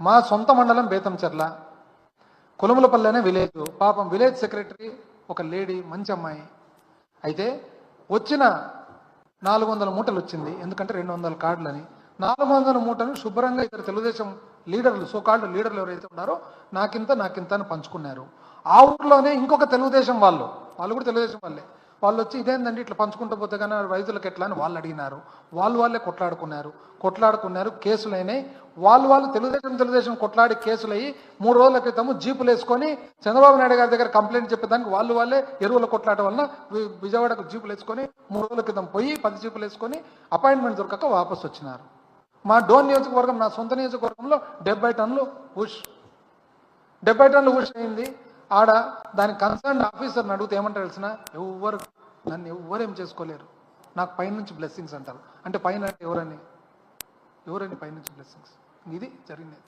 మా సొంత మండలం బేతంచెర్ల. కులములపల్లి అనే విలేజ్. పాపం విలేజ్ సెక్రటరీ ఒక లేడీ మంచి అమ్మాయి. అయితే వచ్చిన నాలుగు వందల మూటలు వచ్చింది. ఎందుకంటే రెండు వందల కార్డులని. నాలుగు వందల మూటలు శుభ్రంగా ఇద్దరు తెలుగుదేశం లీడర్లు సో కాల్డ్ లీడర్లు ఎవరైతే ఉన్నారో నాకింత నాకింత అని పంచుకున్నారు. ఆ ఊర్లోనే ఇంకొక తెలుగుదేశం వాళ్ళు. వాళ్ళు కూడా తెలుగుదేశం వాళ్ళే. వాళ్ళు వచ్చి ఇదేందండి ఇట్లా పంచుకుంటూ పోతే కానీ రైతులకు ఎట్లా అని వాళ్ళు అడిగినారు. వాళ్ళు వాళ్ళే కొట్లాడుకున్నారు. కొట్లాడుకున్నారు కేసులు అయినాయి వాళ్ళు వాళ్ళు తెలుగుదేశం తెలుగుదేశం కొట్లాడి కేసులయ్యి మూడు రోజుల క్రితము జీపులు వేసుకొని చంద్రబాబు నాయుడు గారి దగ్గర కంప్లైంట్ చెప్పేదానికి వాళ్ళు వాళ్ళే ఎరువుల కొట్లాట వలన విజయవాడకు జీపులు వేసుకొని మూడు రోజుల క్రితం పోయి పది జీపులు వేసుకొని అపాయింట్మెంట్ దొరకక వాపస్ వచ్చినారు. మా డోన్ నియోజకవర్గం నా సొంత నియోజకవర్గంలో డెబ్బై టన్నులు ఉష్ డెబ్బై టన్నులు ఉష్ అయింది. ఆడ దాని కన్సర్న్ ఆఫీసర్ని అడిగితే ఏమంటారు తెలిసిన? ఎవ్వరు నన్ను ఎవ్వరు ఏం చేసుకోలేరు. నాకు పైనుంచి బ్లెస్సింగ్స్ అంటారు. అంటే పైన ఎవరని? ఎవరని పైనుంచి బ్లెస్సింగ్స్ ఇది జరిగింది